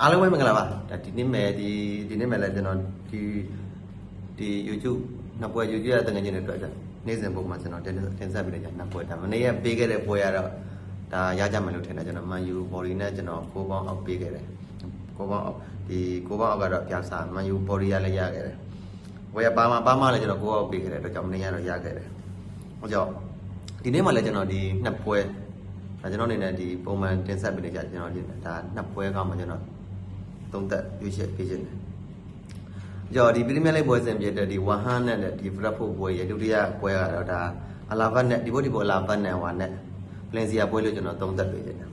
အားလုံးပဲမင်္ဂလာပါဒါဒီနေ့မဲ့ဒီဒီနေ့မဲ့လည်းကျွန်တော်ဒီဒီ YouTube နှစ်ပွဲ YouTube ရတဲ့ငွေချင်းတွေတွေ့ကြနေ့စဉ်ပုံမှန်ကျွန်တော်တင်တင်ဆက်ပေးနေကြနှစ်ပွဲဒါမနေ့ကပေးခဲ့တဲ့ပွဲကတော့ဒါရကြမယ်လို့ထင်တယ်ကျွန်တော် Man U Body နဲ့ကျွန်တော်ကိုပေါင်းအောက်ပေးခဲ့တယ်ကိုပေါင်းအောက်ဒီကိုပေါင်းအောက်ကတော့ပြာစာ Man U Body ရလည်းရခဲ့တယ်ဝယ်ပါမှာပါမှာလည်းကျွန်တော်ကိုအောက်ပေးခဲ့တယ်တော့ကြောင့်မနေ့ကတော့ရခဲ့တယ်ဟောကြောင့်ဒီနေ့မှလည်းကျွန်တော်ဒီနှစ်ပွဲဒါကျွန်တော်အနေနဲ့ဒီပုံမှန်တင်ဆက်ပေးနေကြကျွန်တော်ဒီဒါနှစ်ပွဲကမှကျွန်တော် သုံးသက်ရွေးချယ်ပေးခြင်းတယ်။ကြော်ဒီပရီးမီးယားလိဂ်ပွဲစဉ်ပြတဲ့ဒီဝါဟန်နဲ့ဒီဖရက်ဖို့ပွဲရဲ့ဒုတိယပွဲကတော့ဒါအလာဘတ်နဲ့ဒီဘုတ်ဒီဘောအလာဘတ်နဲ့ဟွာနဲ့ပလင်စီယာပွဲလို့ကျွန်တော်သုံးသက်ပေးခြင်းတယ်။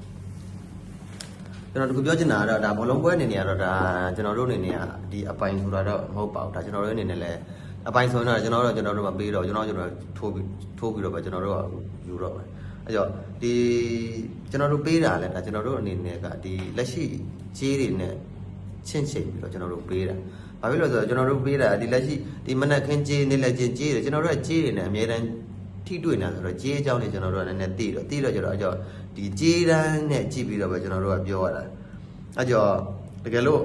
ကျွန်တော်တခုပြောချင်တာကတော့ဒါဘောလုံးပွဲအနေနဲ့ကတော့ဒါကျွန်တော်တို့အနေနဲ့ကဒီအပိုင်ဆိုတာတော့မဟုတ်ပါဘူး။ဒါကျွန်တော်တို့အနေနဲ့လည်းအပိုင်ဆိုရင်တော့ကျွန်တော်တို့ကျွန်တော်တို့မပေးတော့ကျွန်တော်ကျွန်တော်ထိုးပြီးထိုးပြီးတော့ပဲကျွန်တော်တို့ကယူတော့ပဲ။အဲကြောင့်ဒီကျွန်တော်တို့ပေးတာလဲဒါကျွန်တော်တို့အနေနဲ့ကဒီလက်ရှိခြေးတွေနဲ့ ချင့်ချိန်ပြီးတော့ကျွန်တော်တို့ပေးတာ။ဘာဖြစ်လို့လဲဆိုတော့ကျွန်တော်တို့ပေးတာဒီလက်ရှိဒီမနက်ခင်းခြေးနေလက်ချင်းခြေးတယ်ကျွန်တော်တို့ကခြေးတွေနဲ့အများတန်းထိတွေ့နေတာဆိုတော့ခြေးအကြောင်းတွေကျွန်တော်တို့ကလည်းနည်းနည်းသိတော့သိတော့ကျွန်တော်အကြောင်းဒီခြေးတန်းနဲ့ကြည့်ပြီးတော့ပဲကျွန်တော်တို့ကပြောရတာ။အဲကြောင့်တကယ်လို့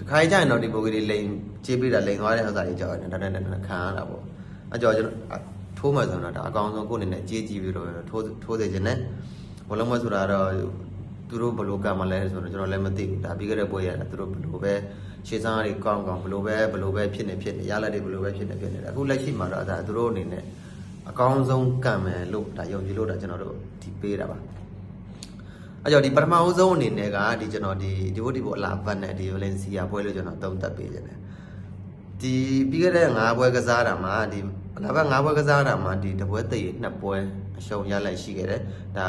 တခါကြရင်တော့ဒီပုဂ္ဂိုလ်တွေလိန်ချေးပေးတာလိန်သွားတဲ့ဥစ္စာတွေကြောက်နေတာနဲ့နဲ့ခံရတာပေါ့အကြောကျွန်တော်ထိုးမှဆိုတော့ဒါအကောင်ဆုံးကိုယ့်အနေနဲ့ကြေးကြည့်ပြီးတော့ထိုးထိုးစေခြင်းနဲ့ဘလုံးမဆိုတာတော့ သူတို့ဘလို့ကံမလဲဆိုတော့ကျွန်တော်လည်းမသိဘူးဒါပြီးခဲ့တဲ့ပွဲရတာသူတို့ဘလို့ပဲရှေ့စားတွေကောင်းကောင်းဘလို့ပဲဘလို့ပဲဖြစ်နေဖြစ်နေရလက်တွေဘလို့ပဲဖြစ်နေဖြစ်နေအခုလက်ရှိမှာတော့ဒါသူတို့အနေနဲ့အကောင်းဆုံးကံမယ်လို့ဒါယုံကြည်လို့ဒါကျွန်တော်တို့ဒီပေးတာပါအဲ့ကြောင့်ဒီပထမဦးဆုံးအနေနဲ့ကဒီကျွန်တော်ဒီဒီဘုတ်ဒီဘုတ်အလာဘတ်နဲ့ဒီဗလင်စီယာပွဲလို့ကျွန်တော်သုံးသပ်ပေးခြင်းတယ်ဒီပြီးခဲ့တဲ့၅ပွဲကစားတာမှာဒီအလာဘတ်၅ပွဲကစားတာမှာဒီတပွဲသိရနှစ်ပွဲအရှုံးရလိုက်ရှိခဲ့တယ်ဒါ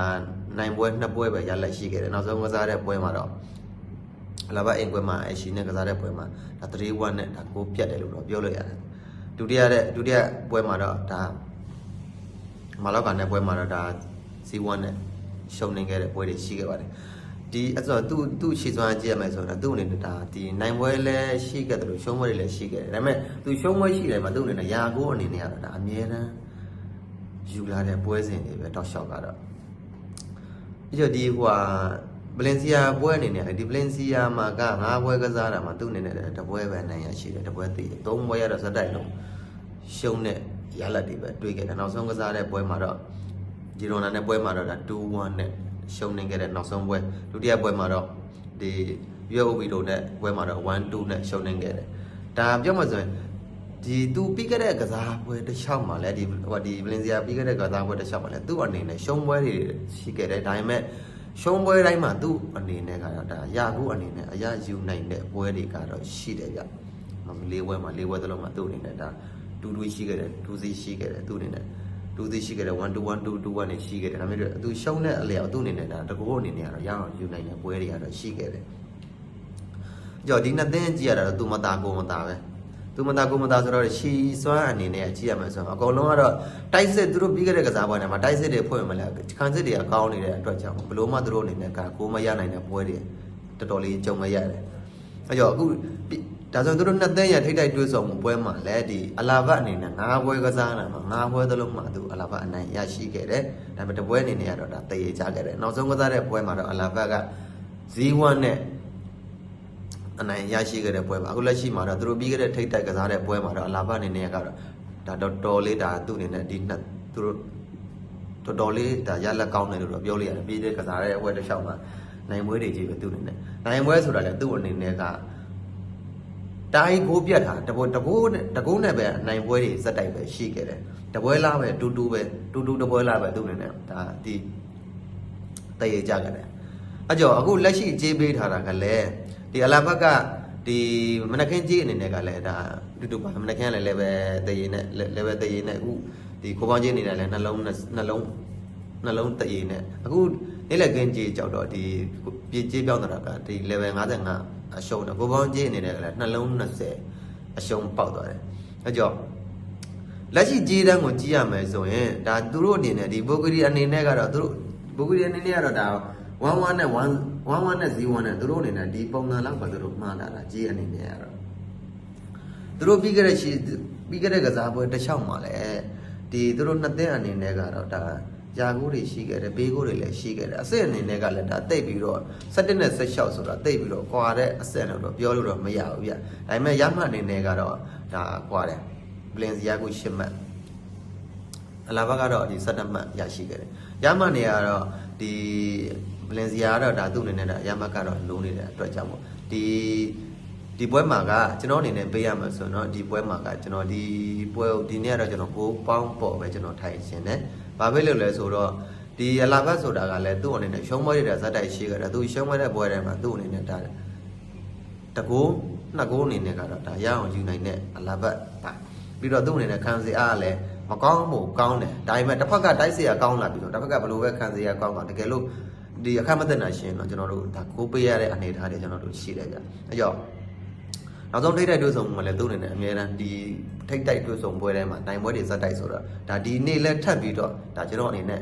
နိုင်ပွဲနှစ်ပွဲပဲရလိုက်ရှိခဲ့တယ်နောက်ဆုံးကစားတဲ့ပွဲမှာတော့အလာဘတ်အိမ်ပွဲမှာအရှိနဲ့ကစားတဲ့ပွဲမှာဒါ3-1နဲ့ဒါကိုပြတ်တယ်လို့တော့ပြောလို့ရတယ်ဒုတိယတဲ့ဒုတိယပွဲမှာတော့ဒါမလောက်ကန်တဲ့ပွဲမှာတော့ဒါ C1 နဲ့ရှုံနေခဲ့တဲ့ပွဲတွေရှိခဲ့ပါတယ်ဒီအဲ့ဆိုသူ့သူ့ရှေ့စွမ်းကြည့်ရမယ်ဆိုတော့သူ့အနေနဲ့ဒါဒီနိုင်ပွဲလည်းရှိခဲ့တယ်လို့ရှုံးပွဲတွေလည်းရှိခဲ့တယ်ဒါပေမဲ့သူရှုံးပွဲရှိတယ်မှာသူ့အနေနဲ့ယာကိုအနေနဲ့ကတော့ဒါအမြဲတမ်းယူလာတဲ့ပွဲစဉ်တွေပဲတောက်လျှောက်ကတော့ အဲ့တော့ဒီဟိုဟာဗလင်စီယာပွဲအနေနဲ့ဒီဗလင်စီယာမှာကငါးပွဲကစားတာမှာသူ့အနေနဲ့တပွဲပဲနိုင်ရရှိတယ်တပွဲသိတယ်သုံးပွဲရတော့ဇက်တိုက်လုံးရှုံးတဲ့ရလဒ်တွေပဲတွေ့ခဲ့တယ်နောက်ဆုံးကစားတဲ့ပွဲမှာတော့ဂျီရိုနာနဲ့ပွဲမှာတော့ဒါ2-1နဲ့ရှုံးနေခဲ့တဲ့နောက်ဆုံးပွဲဒုတိယပွဲမှာတော့ဒီ UAE တို့နဲ့ပွဲမှာတော့1-2နဲ့ရှုံးနေခဲ့တယ်ဒါပြောမှဆိုရင် ဒီသူပြီးခဲ့တဲ့ကစားပွဲတစ်လျှောက်မှာလည်းဒီဟိုဒီဗလင်စီယာပြီးခဲ့တဲ့ကစားပွဲတစ်လျှောက်မှာလည်းသူ့အနေနဲ့ရှုံးပွဲတွေရှိခဲ့တယ်ဒါပေမဲ့ရှုံးပွဲတိုင်းမှာသူ့အနေနဲ့ကတော့ဒါရာကူအနေနဲ့အရယူနိုင်တဲ့ပွဲတွေကတော့ရှိတယ်ဗျ။နောက်လေးပွဲမှာလေးပွဲသလုံးမှာသူ့အနေနဲ့ဒါ2 2ရှိခဲ့တယ်2 3ရှိခဲ့တယ်သူ့အနေနဲ့2 3ရှိခဲ့တယ်1 2 1 2 2 1နေရှိခဲ့တယ်ဒါပေမဲ့သူရှုံးတဲ့အလျောက်သူ့အနေနဲ့ဒါတကူအနေနဲ့ကတော့ရအောင်ယူနိုင်တဲ့ပွဲတွေကတော့ရှိခဲ့တယ်။ကြော်ဒီနှစ်သင်းကြည့်ရတာတော့သူမသားကိုမသားပဲ။ သူမသားကိုမသားဆိုတော့ရှီစွမ်းအနေနဲ့ကြည့်ရမယ်ဆိုတော့အကုန်လုံးကတော့တိုက်စစ်သူတို့ပြီးခဲ့တဲ့ကစားပွဲတွေမှာတိုက်စစ်တွေဖွင့်မလဲခံစစ်တွေကကောင်းနေတဲ့အတွက်ကြောင့်ဘလို့မှသူတို့အနေနဲ့ကကိုမရနိုင်တဲ့ပွဲတွေတော်တော်လေးကြုံမရတယ်။အဲကြောင့်အခုဒါဆိုသူတို့နှစ်သင်းရထိတ်တိုက်တွေ့ဆုံမှုပွဲမှာလည်းဒီအလာဘတ်အနေနဲ့၅ပွဲကစားတာမှာ၅ပွဲသလုံးမှာသူအလာဘတ်အနိုင်ရရှိခဲ့တယ်။ဒါပေမဲ့တပွဲအနေနဲ့ကတော့ဒါတည်ရကြခဲ့တယ်။နောက်ဆုံးကစားတဲ့ပွဲမှာတော့အလာဘတ်က0-1နဲ့ အနိုင်ရရှိခဲ့တဲ့ပွဲပါအခုလက်ရှိမှာတော့သူတို့ပြီးခဲ့တဲ့ထိတ်တိုက်ကစားတဲ့ပွဲမှာတော့အလာဘအနေနဲ့ကတော့ဒါတော်တော်လေးဒါသူ့အနေနဲ့ဒီနှစ်သူတို့တော်တော်လေးဒါရလက်ကောင်းတယ်လို့တော့ပြောလို့ရတယ်ပြီးတဲ့ကစားတဲ့ပွဲတစ်လျှောက်မှာနိုင်ပွဲတွေကြီးပဲသူ့အနေနဲ့နိုင်ပွဲဆိုတာလည်းသူ့အနေနဲ့ကတိုင်းကိုပြတ်တာတဘောတကိုးနဲ့တကိုးနဲ့ပဲနိုင်ပွဲတွေစက်တိုက်ပဲရှိခဲ့တယ်တပွဲလားပဲတူတူပဲတူတူတပွဲလားပဲသူ့အနေနဲ့ဒါဒီတရေကြခဲ့တယ်အကြောအခုလက်ရှိကြေးပေးထားတာကလည်း ဒီအလာဘက်ကဒီမနက်ခင်းကြီးအနေနဲ့ကလည်းဒါတူတူပါမနက်ခင်းလည်းလည်းပဲတရေနဲ့လည်းပဲတရေနဲ့အခုဒီကိုပေါင်းကြီးအနေနဲ့လည်းနှလုံးနှလုံးနှလုံးတရေနဲ့အခုနေ့လည်ခင်းကြီးကြောက်တော့ဒီပြေးကြေးပြောင်းတာကဒီ level 55အရှုံးတော့ကိုပေါင်းကြီးအနေနဲ့ကလည်းနှလုံး20အရှုံးပေါက်သွားတယ်အဲကြောင့်လက်ရှိကြီးတန်းကိုကြည့်ရမယ်ဆိုရင်ဒါသူတို့အနေနဲ့ဒီပုဂ္ဂိုလ်အနေနဲ့ကတော့သူတို့ပုဂ္ဂိုလ်အနေနဲ့ကတော့ဒါ11နဲ့1 11နဲ့01နဲ့သူတို့အနေနဲ့ဒီပုံစံလောက်ပဲသူတို့မှားလာတာကြီးအနေနဲ့ကတော့သူတို့ပြီးခဲ့တဲ့ရှိပြီးခဲ့တဲ့ကစားပွဲတစ်ချောင်းမှာလည်းဒီသူတို့နှစ်သင်းအနေနဲ့ကတော့ဒါယာကိုတွေရှိခဲ့တယ်ဘေးကိုတွေလည်းရှိခဲ့တယ်အစစ်အနေနဲ့ကလည်းဒါတိတ်ပြီးတော့17နဲ့16ဆိုတာတိတ်ပြီးတော့ကွာတဲ့အစစ်လို့တော့ပြောလို့တော့မရဘူးဗျဒါပေမဲ့ရမှအနေနဲ့ကတော့ဒါကွာတယ်ဘလင်စီယာကို10မှတ်အလာဘကတော့ဒီ17မှတ်ရရှိခဲ့တယ်ရမှနေကတော့ဒီဘ လင်စီယာကတော့ဒါသူ့အနေနဲ့ဒါရမှတ်ကတော့လုံးနေတဲ့အတွက်ကြောင့်မို့ဒီဒီပွဲမှာကကျွန်တော်အနေနဲ့ပေးရမှာဆိုတော့ဒီပွဲမှာကကျွန်တော်ဒီပွဲကိုဒီနေ့ကတော့ကျွန်တော်ကိုပေါင်းပေါ်ပဲကျွန်တော်ထိုင်ရှင်တယ်။ဘာဖြစ်လို့လဲဆိုတော့ဒီအလာဘတ်ဆိုတာကလည်းသူ့အနေနဲ့ရှုံးပွဲတွေဇက်တိုက်ရှိကြတယ်။သူရှုံးပွဲတဲ့ပွဲတွေမှာသူ့အနေနဲ့ဒါတကိုးနှစ်ကိုးအနေနဲ့ကတော့ဒါရအောင်ယူနိုင်တဲ့အလာဘတ်ပါ။ပြီးတော့သူ့အနေနဲ့ခံစီအားလည်းမကောင်းမှုကောင်းတယ်။ဒါပေမဲ့တစ်ဖက်ကတိုက်စီရကောင်းလာပြီးတော့တစ်ဖက်ကဘယ်လိုပဲခံစီရကောင်းပါတကယ်လို့ ဒီအခက်မသက်နိုင်ရှင်တော့ကျွန်တော်တို့ဒါကိုပေးရတဲ့အနေအထားတွေကျွန်တော်တို့ရှိတယ်ဗျ။အဲကြောင့်နောက်ဆုံးထိတ်တိုက်တွေ့ဆုံမှုမှာလည်းသူ့အနေနဲ့အများတန်းဒီထိတ်တိုက်တွေ့ဆုံပွဲထဲမှာနိုင်ပွဲတွေဇက်တိုက်ဆိုတော့ဒါဒီနေ့လဲထပ်ပြီးတော့ဒါကျွန်တော်အနေနဲ့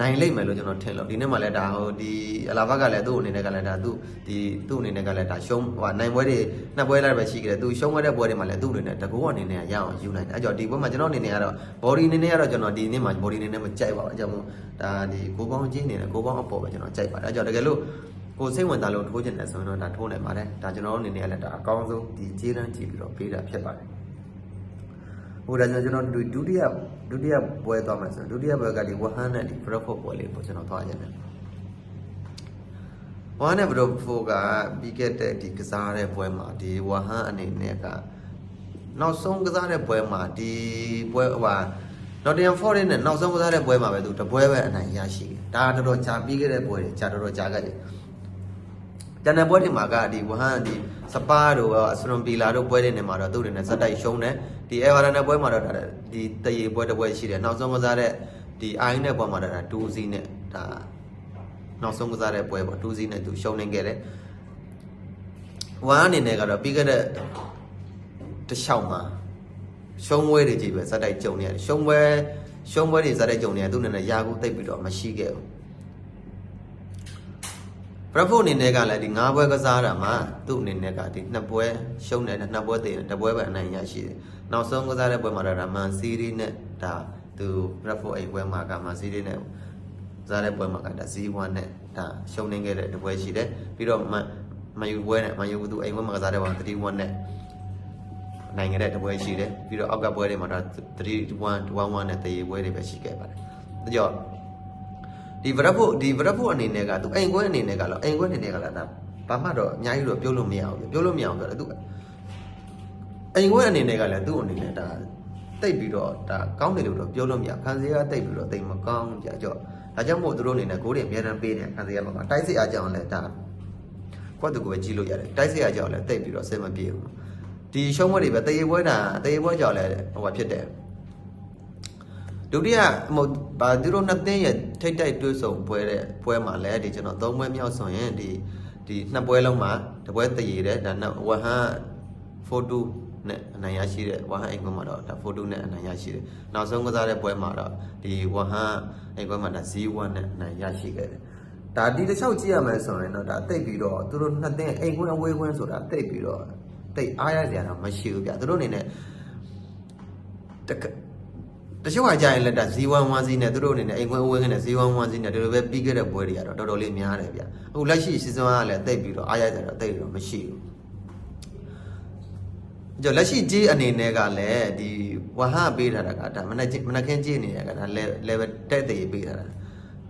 နိုင်လိမ့်မယ်လို့ကျွန်တော်ထင်လို့ဒီနေ့မှလည်းဒါဟိုဒီအလာဘကလည်းသူ့အနေနဲ့ကလည်းဒါသူ့ဒီသူ့အနေနဲ့ကလည်းဒါရှုံးဟိုနိုင်ပွဲတွေနှစ်ပွဲလိုက်ပဲရှိကြတယ်သူရှုံးခဲ့တဲ့ပွဲတွေမှာလည်းသူ့အနေနဲ့တကူအနေနဲ့ရအောင်ယူနိုင်တယ်အဲကြောင့်ဒီပွဲမှာကျွန်တော်အနေနဲ့ကတော့ body အနေနဲ့ကတော့ကျွန်တော်ဒီနေ့မှာ body အနေနဲ့မကြိုက်ပါဘူးအဲကြောင့်မို့ဒါဒီကိုပေါင်းချင်းအနေနဲ့ကိုပေါင်းအပေါ်ပဲကျွန်တော်ကြိုက်ပါတယ်အဲကြောင့်တကယ်လို့ကိုစိတ်ဝင်စားလို့ထိုးချင်တယ်ဆိုရင်တော့ဒါထိုးနိုင်ပါတယ်ဒါကျွန်တော်တို့အနေနဲ့လည်းဒါအကောင်းဆုံးဒီခြေတန်းကြည့်ပြီးတော့ပေးတာဖြစ်ပါတယ် ဟိုဒါကြောင့်ကျွန်တော်ဒုတိယဒုတိယပွဲသွားမယ်ဆိုဒုတိယပွဲကဒီဝဟန်နဲ့ဒီ Bradford ပွဲလေးကိုကျွန်တော်သွားကြတယ်ဝဟန်နဲ့ Bradford ကပြီးခဲ့တဲ့ဒီကစားတဲ့ပွဲမှာဒီဝဟန်အနေနဲ့ကနောက်ဆုံးကစားတဲ့ပွဲမှာဒီပွဲဟိုဟာ Nottingham Forest နဲ့နောက်ဆုံးကစားတဲ့ပွဲမှာပဲသူတပွဲပဲအနိုင်ရရှိတယ်ဒါတော်တော်ကြာပြီးခဲ့တဲ့ပွဲတွေကြာတော်တော်ကြာခဲ့တယ် ကျန်တဲ့ပွဲတွေမှာကဒီဝဟန်ဒီစပါးတို့အစရွန်ပီလာတို့ပွဲတွေနဲ့မှာတော့သူတွေနဲ့ဇက်တိုက်ရှုံးတယ်ဒီအေဗာတန်နဲ့ပွဲမှာတော့ဒါဒီတရေပွဲတစ်ပွဲရှိတယ်နောက်ဆုံးကစားတဲ့ဒီအိုင်းနဲ့ပွဲမှာတော့ဒါ2စီးနဲ့ဒါနောက်ဆုံးကစားတဲ့ပွဲပေါ့2စီးနဲ့သူရှုံးနေခဲ့တယ်ဝဟန်အနေနဲ့ကတော့ပြီးခဲ့တဲ့တစ်လျှောက်မှာရှုံးပွဲတွေကြီးပဲဇက်တိုက်ကြုံနေရတယ်ရှုံးပွဲရှုံးပွဲတွေဇက်တိုက်ကြုံနေရတယ်သူနဲ့ရာကူတိတ်ပြီးတော့မရှိခဲ့ဘူး ဘရဖို့အနေနဲ့ကလည်းဒီ၅ပွဲကစားတာမှာသူ့အနေနဲ့ကဒီနှစ်ပွဲရှုံးတယ်နှစ်ပွဲသေးတယ်တစ်ပွဲပဲအနိုင်ရရှိတယ်နောက်ဆုံးကစားတဲ့ပွဲမှာတော့ဒါမန်စီးရီးနဲ့ဒါသူဘရဖို့အိမ်ပွဲမှာကမန်စီးရီးနဲ့စားတဲ့ပွဲမှာကဒါဇီးဝမ်နဲ့ဒါရှုံးနေခဲ့တဲ့တစ်ပွဲရှိတယ်ပြီးတော့မန်မန်ယူပွဲနဲ့မန်ယူသူအိမ်ပွဲမှာကစားတဲ့ပွဲ3-1နဲ့နိုင်ခဲ့တဲ့တစ်ပွဲရှိတယ်ပြီးတော့အောက်ကပွဲတွေမှာဒါ3-1 1-1နဲ့တရေပွဲတွေပဲရှိခဲ့ပါတယ်ဒါကြောင့် ဒီဗရက်ဖို့ဒီဗရက်ဖို့အနေနဲ့ကသူအိမ်ခွဲအနေနဲ့ကလည်းအိမ်ခွဲအနေနဲ့ကလည်းဒါဘာမှတော့အများကြီးတော့ပြောလို့မရဘူးပြောလို့မရအောင်ဆိုတော့သူအိမ်ခွဲအနေနဲ့ကလည်းသူ့အနေနဲ့ဒါတိတ်ပြီးတော့ဒါကောင်းတယ်လို့တော့ပြောလို့မရခံစရာတိတ်ပြီးတော့တိတ်မကောင်းကြကြော့ဒါကြောင့်မို့သူတို့အနေနဲ့ဂိုးတွေအများတန်းပေးတယ်ခံစရာမကောင်းတိုက်စစ်အားကြောင့်လည်းဒါခွက်သူကိုပဲကြီးလို့ရတယ်တိုက်စစ်အားကြောင့်လည်းတိတ်ပြီးတော့စင်မပြေဘူးဒီရှုံးပွဲတွေပဲတရေပွဲတာတရေပွဲကြောင့်လည်းဟိုဘာဖြစ်တယ် ဒုတိယမဟုတ်ဘာသူတို့နှစ်သင်းရဲ့ထိတ်တိုက်တွဲဆုံပွဲတဲ့ပွဲမှာလည်းဒီကျွန်တော်သုံးပွဲမြောက်ဆိုရင်ဒီဒီနှစ်ပွဲလုံးမှာတပွဲတရေတဲ့ဒါနဲ့ဝဟန်42နဲ့အနိုင်ရရှိတဲ့ဝဟန်အိမ်ကွန်းမှာတော့ဒါ42နဲ့အနိုင်ရရှိတယ်နောက်ဆုံးကစားတဲ့ပွဲမှာတော့ဒီဝဟန်အိမ်ကွန်းမှာဒါ01နဲ့အနိုင်ရရှိခဲ့တယ်ဒါဒီတစ်လျှောက်ကြည့်ရမယ်ဆိုရင်တော့ဒါတိတ်ပြီးတော့သူတို့နှစ်သင်းအိမ်ကွန်းအဝေးကွန်းဆိုတာတိတ်ပြီးတော့တိတ်အားရစရာတော့မရှိဘူးဗျသူတို့အနေနဲ့တကတ ချို့ကကြာရင်လက်တာ Z1 1စီးနဲ့သူတို့အနေနဲ့အိမ်ခွဲအဝဲခင်းနဲ့ Z1 1စီးနဲ့ဒီလိုပဲပြီးခဲ့တဲ့ပွဲတွေကတော့တော်တော်လေးများတယ်ဗျအခုလက်ရှိ season ကလည်းတိတ်ပြီးတော့အားရကြတော့တိတ်တော့မရှိဘူးကြောလက်ရှိကြီးအနေနဲ့ကလည်းဒီဝဟပေးထားတာကဒါမနက်မနက်ခင်းကြီးနေရကဒါ level တက်တည်ပေးထားတာ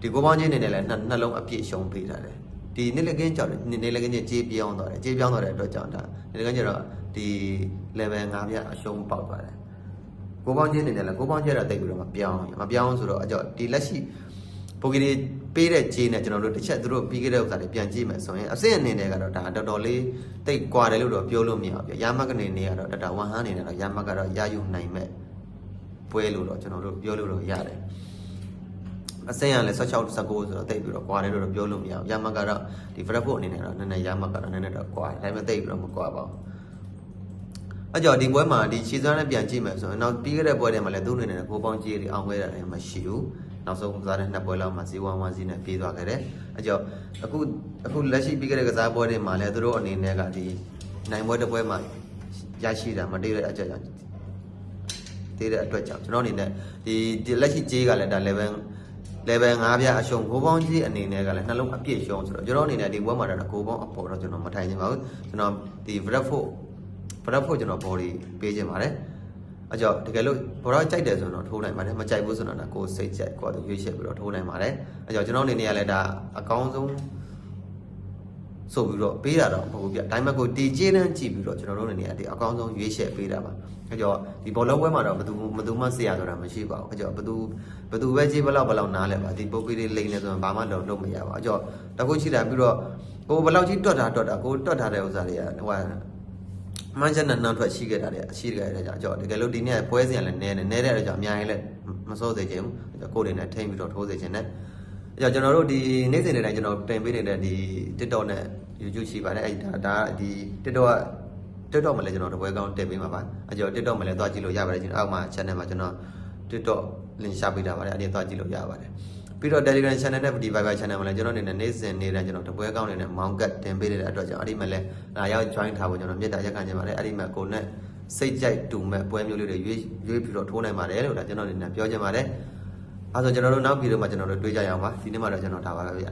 ဒီကိုပေါင်းချင်းအနေနဲ့လည်းနှလုံးအပြည့်ရှုံးပေးထားတယ်ဒီနေ့လက်ကင်းကြောင့်နေ့လက်ကင်းချင်းကြေးပြောင်းသွားတယ်ကြေးပြောင်းသွားတဲ့အတွက်ကြောင့်ဒါနေ့လက်ကင်းကျတော့ဒီ level 5ပြအရှုံးပေါက်သွားတယ် ကိုပေါင်းချင်းနေတယ်လည်းကိုပေါင်းကျတော့တိတ်ပြီးတော့မပြောင်းမပြောင်းဆိုတော့အကြောဒီလက်ရှိပိုကီတွေပေးတဲ့ကြေးနဲ့ကျွန်တော်တို့တစ်ချက်သူတို့ပြီးခဲ့တဲ့ဥစ္စာတွေပြန်ကြည့်မယ်ဆိုရင်အစစ်အနေနဲ့ကတော့ဒါတော်တော်လေးတိတ်ကွာတယ်လို့တော့ပြောလို့မရဘူးပြရမကနေနေကတော့ဒါဝန်ဟန်းအနေနဲ့တော့ရမကတော့ရယူနိုင်မဲ့ပွဲလို့တော့ကျွန်တော်တို့ပြောလို့တော့ရတယ်အစင်ရလဲ16 19ဆိုတော့တိတ်ပြီးတော့ကွာတယ်လို့တော့ပြောလို့မရဘူးရမကတော့ဒီ Fred ဖို့အနေနဲ့တော့နည်းနည်းရမကတော့နည်းနည်းတော့ကွာတယ်ဒါပေမဲ့တိတ်ပြီးတော့မကွာပါဘူး အကြောဒီပွဲမှာဒီခြေစွမ်းနဲ့ပြန်ကြည့်မယ်ဆိုရင်နောက်ပြီးခဲ့တဲ့ပွဲတွေမှာလည်းသူ့အနေနဲ့ကိုပေါင်းကြီးတွေအောင်ခဲ့တာလည်းမရှိဘူးနောက်ဆုံးကစားတဲ့နှစ်ပွဲလောက်မှာဇီဝဝါစီနဲ့ပြေးသွားခဲ့တယ်အကြောအခုအခုလက်ရှိပြီးခဲ့တဲ့ကစားပွဲတွေမှာလည်းသူတို့အနေနဲ့ကဒီနိုင်ပွဲတစ်ပွဲမှာရရှိတာမတည်တဲ့အကြောကြောင့်တည်တဲ့အတွက်ကြောင့်ကျွန်တော်အနေနဲ့ဒီဒီလက်ရှိကြေးကလည်းဒါ level level 5ပြအရှုံးကိုပေါင်းကြီးအနေနဲ့ကလည်းနှလုံးအပြည့်ရှုံးဆိုတော့ကျွန်တော်အနေနဲ့ဒီဘွဲမှာတော့ကိုပေါင်းအပေါ်တော့ကျွန်တော်မထိုင်ချင်ပါဘူးကျွန်တော်ဒီ Bradford Bradford ကျွန်တော် body ပေးချင်ပါတယ်အကြောတကယ်လို့ဘောတော့ကြိုက်တယ်ဆိုတော့ထိုးနိုင်ပါတယ်မကြိုက်ဘူးဆိုတော့ကိုယ်စိတ်ကြိုက်ကိုယ်တော့ရွေးချယ်ပြီးတော့ထိုးနိုင်ပါတယ်အကြောကျွန်တော်အနေနဲ့ကလည်းဒါအကောင်းဆုံးဆိုပြီးတော့ပေးတာတော့မဟုတ်ဘူးဗျ။ဒါပေမဲ့ကိုတီကျေးတန်းကြည့်ပြီးတော့ကျွန်တော်တို့အနေနဲ့ဒီအကောင်းဆုံးရွေးချယ်ပေးတာပါ။အဲကြောင့်ဒီဘောလုံးပွဲမှာတော့ဘယ်သူဘယ်သူမှဆရာဆိုတာမရှိပါဘူး။အဲကြောင့်ဘယ်သူဘယ်သူပဲကြည့်ဘလောက်ဘလောက်နားလဲပါဒီပုတ်ပေးလေးလိမ့်နေဆိုရင်ဘာမှတော့လုပ်မရပါဘူး။အဲကြောင့်တခုရှိတာပြီးတော့ကိုဘလောက်ကြီးတွတ်တာတွတ်တာကိုတွတ်ထားတဲ့ဥစ္စာတွေကဟို မှန်ချက်နဲ့နောက်ထွက်ရှိခဲ့တာတွေအရှိခဲ့တဲ့ကြောင့်အကြောင့်တကယ်လို့ဒီနေ့ပွဲစဉ်ကလည်းနဲနေနဲတဲ့ကြောင့်အများကြီးလည်းမစိုးစေချင်ဘူး။အဲကြောင့်ကိုယ်တွေနဲ့ထိမ့်ပြီးတော့ထိုးစေချင်တယ်။အဲ့တော့ကျွန်တော်တို့ဒီနေ့စဉ်နေ့တိုင်းကျွန်တော်တင်ပေးနေတဲ့ဒီ TikTok နဲ့ YouTube ရှိပါတယ်အဲ့ဒါဒါဒီ TikTok က TikTok မှာလည်းကျွန်တော်တပွဲကောင်းတင်ပေးမှာပါအဲ့တော့ TikTok မှာလည်းသွားကြည့်လို့ရပါတယ်ကျွန်တော်အောက်မှာ channel မှာကျွန်တော် TikTok link ရှာပေးထားပါတယ်အဲ့ဒီသွားကြည့်လို့ရပါတယ် ပြီးတော့ Telegram channel နဲ့ဒီ Viber channel မှာလည်းကျွန်တော်အနေနဲ့နေ့စဉ်နေ့တိုင်းကျွန်တော်တပွဲကောင်းနေတဲ့မောင်ကတ်တင်ပေးနေတဲ့အတွက်ကြောင့်အဲ့ဒီမှာလည်းလာရောက် join ထားဖို့ကျွန်တော်မြတ်တာရက်ခံချင်ပါတယ်အဲ့ဒီမှာကိုနဲ့စိတ်ကြိုက်တူမဲ့ပွဲမျိုးလေးတွေရွေးရွေးပြီးတော့ထိုးနိုင်ပါတယ်လို့ဒါကျွန်တော်အနေနဲ့ပြောချင်ပါတယ်အဲဆိုကျွန်တော်တို့နောက်ဗီဒီယိုမှာကျွန်တော်တို့တွေ့ကြရအောင်ပါဒီနေ့မှာတော့ကျွန်တော်ဒါပါပဲဗျ